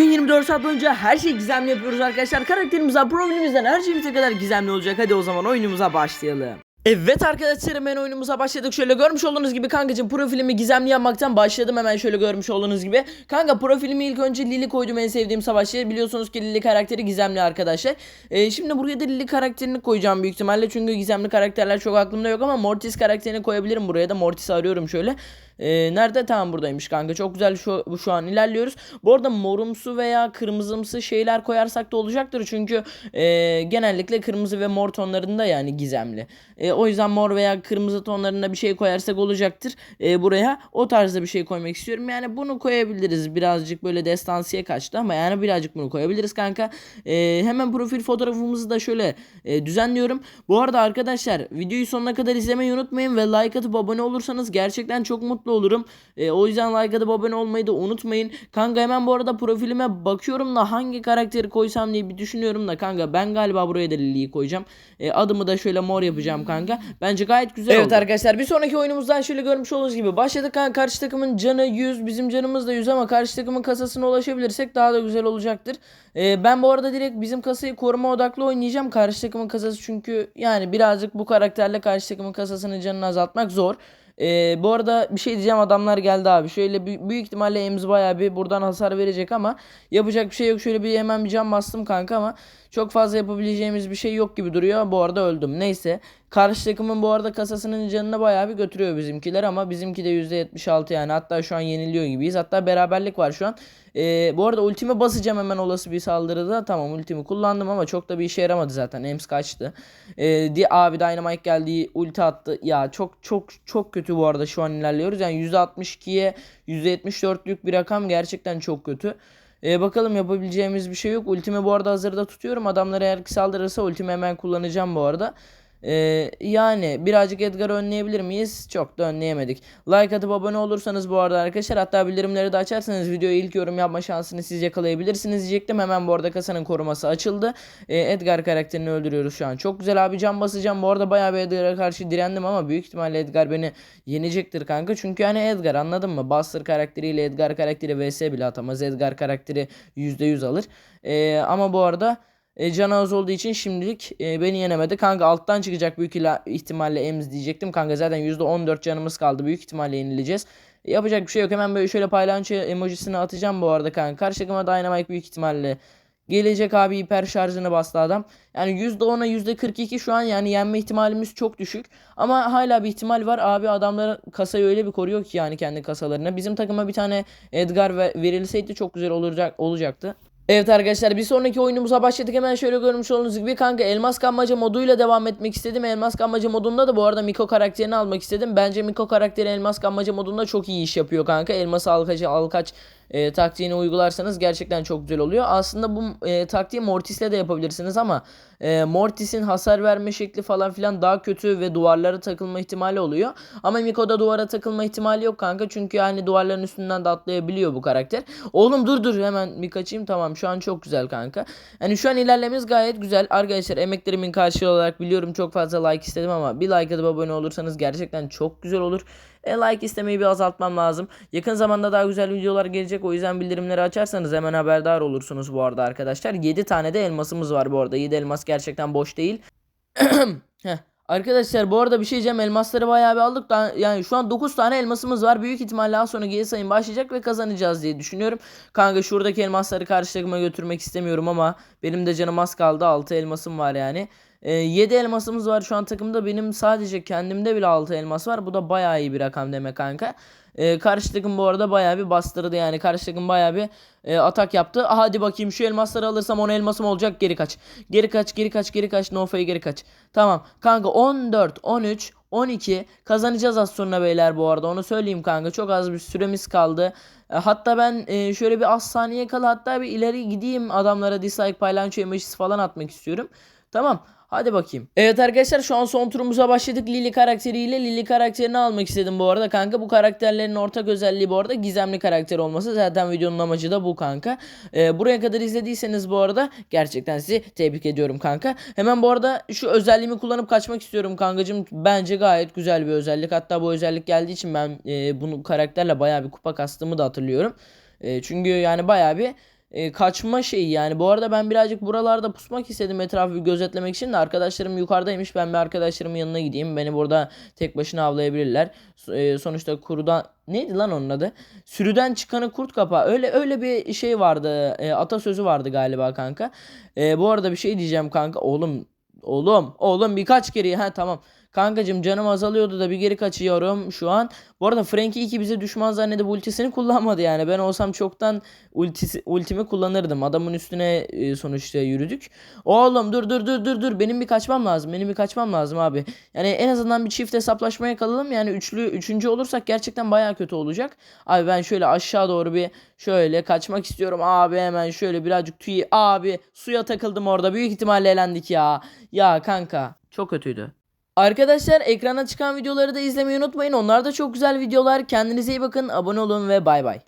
24 saat boyunca her şeyi gizemli yapıyoruz arkadaşlar. Karakterimizden, profilimizden her şeyimize kadar gizemli olacak. Hadi o zaman oyunumuza başlayalım. Evet arkadaşlar hemen oyunumuza başladık. Şöyle görmüş olduğunuz gibi kankacığım profilimi gizemli yapmaktan başladım hemen şöyle görmüş olduğunuz gibi. Kanka profilimi ilk önce Lily koydum en sevdiğim savaşçı. Biliyorsunuz ki Lily karakteri gizemli arkadaşlar. Ee, şimdi buraya da Lily karakterini koyacağım büyük ihtimalle. Çünkü gizemli karakterler çok aklımda yok ama Mortis karakterini koyabilirim buraya da. Mortis'i arıyorum şöyle. Ee, nerede? Tamam buradaymış kanka. Çok güzel şu, şu an ilerliyoruz. Bu arada morumsu veya kırmızımsı şeyler koyarsak da olacaktır. Çünkü e, genellikle kırmızı ve mor tonlarında yani gizemli. E, o yüzden mor veya kırmızı tonlarında bir şey koyarsak olacaktır. E, buraya o tarzda bir şey koymak istiyorum. Yani bunu koyabiliriz. Birazcık böyle destansiye kaçtı ama yani birazcık bunu koyabiliriz kanka. E, hemen profil fotoğrafımızı da şöyle e, düzenliyorum. Bu arada arkadaşlar videoyu sonuna kadar izlemeyi unutmayın ve like atıp abone olursanız gerçekten çok mutlu olurum. E, o yüzden like atıp abone olmayı da unutmayın. Kanka hemen bu arada profilime bakıyorum da hangi karakteri koysam diye bir düşünüyorum da kanka ben galiba buraya da Lily'yi koyacağım. E, adımı da şöyle mor yapacağım kanka. Bence gayet güzel Evet arkadaşlar bir sonraki oyunumuzdan şöyle görmüş olduğunuz gibi başladık kanka karşı takımın canı 100 bizim canımız da 100 ama karşı takımın kasasına ulaşabilirsek daha da güzel olacaktır. E, ben bu arada direkt bizim kasayı koruma odaklı oynayacağım. Karşı takımın kasası çünkü yani birazcık bu karakterle karşı takımın kasasının canını azaltmak zor. Ee, bu arada bir şey diyeceğim adamlar geldi abi. Şöyle bü- büyük ihtimalle Ems bayağı bir buradan hasar verecek ama yapacak bir şey yok. Şöyle bir hemen bir can bastım kanka ama çok fazla yapabileceğimiz bir şey yok gibi duruyor. Bu arada öldüm. Neyse. Karşı takımın bu arada kasasının canını bayağı bir götürüyor bizimkiler ama bizimki de %76 yani. Hatta şu an yeniliyor gibiyiz. Hatta beraberlik var şu an. Ee, bu arada ultimi basacağım hemen olası bir saldırıda. Tamam ultimi kullandım ama çok da bir işe yaramadı zaten. Ems kaçtı. Ee, di abi Dynamite geldi ulti attı. Ya çok çok çok kötü bu arada şu an ilerliyoruz. Yani %62'ye %74'lük bir rakam gerçekten çok kötü. Ee, bakalım yapabileceğimiz bir şey yok. Ultimi bu arada hazırda tutuyorum. Adamlar eğer ki saldırırsa ultimi hemen kullanacağım bu arada. Ee, yani birazcık Edgar'ı önleyebilir miyiz? Çok da önleyemedik. Like atıp abone olursanız bu arada arkadaşlar hatta bildirimleri de açarsanız videoya ilk yorum yapma şansını siz yakalayabilirsiniz diyecektim. Hemen bu arada kasanın koruması açıldı. Ee, Edgar karakterini öldürüyoruz şu an. Çok güzel abi can basacağım. Bu arada bayağı bir Edgar'a karşı direndim ama büyük ihtimalle Edgar beni yenecektir kanka. Çünkü hani Edgar anladın mı? Buster karakteriyle Edgar karakteri vs bile atamaz. Edgar karakteri %100 alır. Ee, ama bu arada e, can az olduğu için şimdilik e, beni yenemedi. Kanka alttan çıkacak büyük ihtimalle Ems diyecektim. Kanka zaten %14 canımız kaldı. Büyük ihtimalle yenileceğiz. E, yapacak bir şey yok. Hemen böyle şöyle paylanço emojisini atacağım bu arada kanka. Karşı takıma Dynamite büyük ihtimalle gelecek abi hiper şarjını bastı adam. Yani %10'a %42 şu an yani yenme ihtimalimiz çok düşük. Ama hala bir ihtimal var. Abi adamlar kasayı öyle bir koruyor ki yani kendi kasalarına. Bizim takıma bir tane Edgar ve- verilseydi çok güzel olacak olacaktı. Evet arkadaşlar bir sonraki oyunumuza başladık. Hemen şöyle görmüş olduğunuz gibi kanka elmas kanmaca moduyla devam etmek istedim. Elmas kanmaca modunda da bu arada Miko karakterini almak istedim. Bence Miko karakteri elmas kanmaca modunda çok iyi iş yapıyor kanka. Elması alkaç alkaç e, taktiğini uygularsanız gerçekten çok güzel oluyor. Aslında bu e, taktiği Mortis'le de yapabilirsiniz ama e, Mortis'in hasar verme şekli falan filan daha kötü ve duvarlara takılma ihtimali oluyor. Ama Miko'da duvara takılma ihtimali yok kanka. Çünkü yani duvarların üstünden de atlayabiliyor bu karakter. Oğlum dur dur hemen bir kaçayım tamam şu an çok güzel kanka. Yani şu an ilerlememiz gayet güzel. Arkadaşlar emeklerimin karşılığı olarak biliyorum çok fazla like istedim ama bir like atıp abone olursanız gerçekten çok güzel olur. E, like istemeyi bir azaltmam lazım. Yakın zamanda daha güzel videolar gelecek. O yüzden bildirimleri açarsanız hemen haberdar olursunuz bu arada arkadaşlar. 7 tane de elmasımız var bu arada. 7 elmas gerçekten boş değil. Arkadaşlar bu arada bir şey diyeceğim elmasları bayağı bir aldık da yani şu an 9 tane elmasımız var büyük ihtimalle az sonra geri sayım başlayacak ve kazanacağız diye düşünüyorum. Kanka şuradaki elmasları karşı takıma götürmek istemiyorum ama benim de canım az kaldı 6 elmasım var yani. Ee, 7 elmasımız var şu an takımda benim sadece kendimde bile 6 elmas var bu da bayağı iyi bir rakam demek kanka. Ee, karşı takım bu arada bayağı bir bastırdı yani karşı takım bayağı bir e, atak yaptı. Hadi bakayım şu elmasları alırsam 10 elmasım olacak geri kaç. Geri kaç geri kaç geri kaç no geri kaç. Tamam kanka 14 13 12 kazanacağız az sonra beyler bu arada onu söyleyeyim kanka çok az bir süremiz kaldı. E, Hatta ben e, şöyle bir az saniye kala hatta bir ileri gideyim adamlara dislike paylaşım emojisi falan atmak istiyorum. Tamam. Hadi bakayım. Evet arkadaşlar şu an son turumuza başladık. Lily karakteriyle Lily karakterini almak istedim bu arada kanka. Bu karakterlerin ortak özelliği bu arada gizemli karakter olması. Zaten videonun amacı da bu kanka. Ee, buraya kadar izlediyseniz bu arada gerçekten sizi tebrik ediyorum kanka. Hemen bu arada şu özelliğimi kullanıp kaçmak istiyorum kankacığım. Bence gayet güzel bir özellik. Hatta bu özellik geldiği için ben e, bunu karakterle bayağı bir kupa kastığımı da hatırlıyorum. E, çünkü yani bayağı bir e, kaçma şeyi yani. Bu arada ben birazcık buralarda pusmak istedim etrafı gözetlemek için de arkadaşlarım yukarıdaymış. Ben bir arkadaşlarımın yanına gideyim. Beni burada tek başına avlayabilirler. E, sonuçta kurudan neydi lan onun adı? Sürüden çıkanı kurt kapa. Öyle öyle bir şey vardı. E, atasözü vardı galiba kanka. E, bu arada bir şey diyeceğim kanka. Oğlum Oğlum, oğlum birkaç kere ha tamam. Kankacım canım azalıyordu da bir geri kaçıyorum şu an. Bu arada Frankie 2 bize düşman zannedip ultisini kullanmadı yani. Ben olsam çoktan ultisi, ultimi kullanırdım. Adamın üstüne e, sonuçta yürüdük. Oğlum dur dur dur dur dur. Benim bir kaçmam lazım. Benim bir kaçmam lazım abi. Yani en azından bir çift hesaplaşmaya kalalım. Yani üçlü üçüncü olursak gerçekten baya kötü olacak. Abi ben şöyle aşağı doğru bir şöyle kaçmak istiyorum. Abi hemen şöyle birazcık tüy. Abi suya takıldım orada. Büyük ihtimalle elendik ya. Ya kanka çok kötüydü. Arkadaşlar ekrana çıkan videoları da izlemeyi unutmayın. Onlar da çok güzel videolar. Kendinize iyi bakın. Abone olun ve bay bay.